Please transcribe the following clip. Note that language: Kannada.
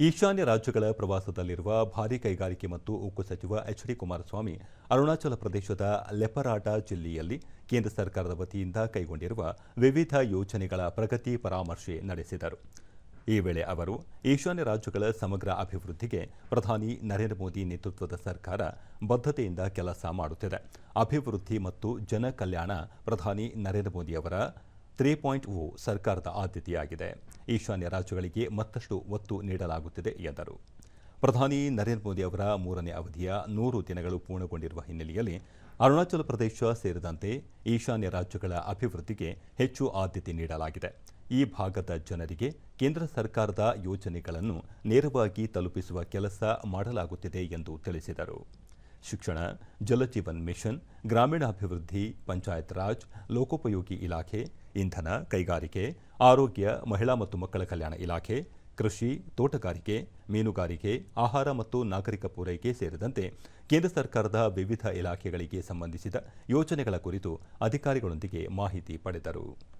ಈಶಾನ್ಯ ರಾಜ್ಯಗಳ ಪ್ರವಾಸದಲ್ಲಿರುವ ಭಾರೀ ಕೈಗಾರಿಕೆ ಮತ್ತು ಉಕ್ಕು ಸಚಿವ ಎಚ್ ಡಿ ಕುಮಾರಸ್ವಾಮಿ ಅರುಣಾಚಲ ಪ್ರದೇಶದ ಲೆಪರಾಟ ಜಿಲ್ಲೆಯಲ್ಲಿ ಕೇಂದ್ರ ಸರ್ಕಾರದ ವತಿಯಿಂದ ಕೈಗೊಂಡಿರುವ ವಿವಿಧ ಯೋಜನೆಗಳ ಪ್ರಗತಿ ಪರಾಮರ್ಶೆ ನಡೆಸಿದರು. ಈ ವೇಳೆ ಅವರು ಈಶಾನ್ಯ ರಾಜ್ಯಗಳ ಸಮಗ್ರ ಅಭಿವೃದ್ಧಿಗೆ ಪ್ರಧಾನಿ ನರೇಂದ್ರ ಮೋದಿ ನೇತೃತ್ವದ ಸರ್ಕಾರ ಬದ್ಧತೆಯಿಂದ ಕೆಲಸ ಮಾಡುತ್ತಿದೆ. ಅಭಿವೃದ್ಧಿ ಮತ್ತು ಜನಕಲ್ಯಾಣ ಪ್ರಧಾನಿ ನರೇಂದ್ರ ಮೋದಿಯವರ ತ್ರೀ ಪಾಯಿಂಟ್ ಓ ಸರ್ಕಾರದ ಆದ್ಯತೆಯಾಗಿದೆ. ಈಶಾನ್ಯ ರಾಜ್ಯಗಳಿಗೆ ಮತ್ತಷ್ಟು ಒತ್ತು ನೀಡಲಾಗುತ್ತಿದೆ ಎಂದರು. ಪ್ರಧಾನಿ ನರೇಂದ್ರ ಮೋದಿ ಅವರ ಮೂರನೇ ಅವಧಿಯ ನೂರು ದಿನಗಳು ಪೂರ್ಣಗೊಂಡಿರುವ ಹಿನ್ನೆಲೆಯಲ್ಲಿ ಅರುಣಾಚಲ ಪ್ರದೇಶ ಸೇರಿದಂತೆ ಈಶಾನ್ಯ ರಾಜ್ಯಗಳ ಅಭಿವೃದ್ಧಿಗೆ ಹೆಚ್ಚು ಆದ್ಯತೆ ನೀಡಲಾಗಿದೆ. ಈ ಭಾಗದ ಜನರಿಗೆ ಕೇಂದ್ರ ಸರ್ಕಾರದ ಯೋಜನೆಗಳನ್ನು ನೇರವಾಗಿ ತಲುಪಿಸುವ ಕೆಲಸ ಮಾಡಲಾಗುತ್ತಿದೆ ಎಂದು ತಿಳಿಸಿದರು. ಶಿಕ್ಷಣ ಜಲಜೀವನ್ ಮಿಷನ್, ಗ್ರಾಮೀಣಾಭಿವೃದ್ಧಿ, ಪಂಚಾಯತ್ ರಾಜ್, ಲೋಕೋಪಯೋಗಿ ಇಲಾಖೆ, ಇಂಧನ ಕೈಗಾರಿಕೆ, ಆರೋಗ್ಯ, ಮಹಿಳಾ ಮತ್ತು ಮಕ್ಕಳ ಕಲ್ಯಾಣ ಇಲಾಖೆ, ಕೃಷಿ, ತೋಟಗಾರಿಕೆ, ಮೀನುಗಾರಿಕೆ, ಆಹಾರ ಮತ್ತು ನಾಗರಿಕ ಪೂರೈಕೆ ಸೇರಿದಂತೆ ಕೇಂದ್ರ ಸರ್ಕಾರದ ವಿವಿಧ ಇಲಾಖೆಗಳಿಗೆ ಸಂಬಂಧಿಸಿದ ಯೋಜನೆಗಳ ಕುರಿತು ಅಧಿಕಾರಿಗಳೊಂದಿಗೆ ಮಾಹಿತಿ ಪಡೆದರು.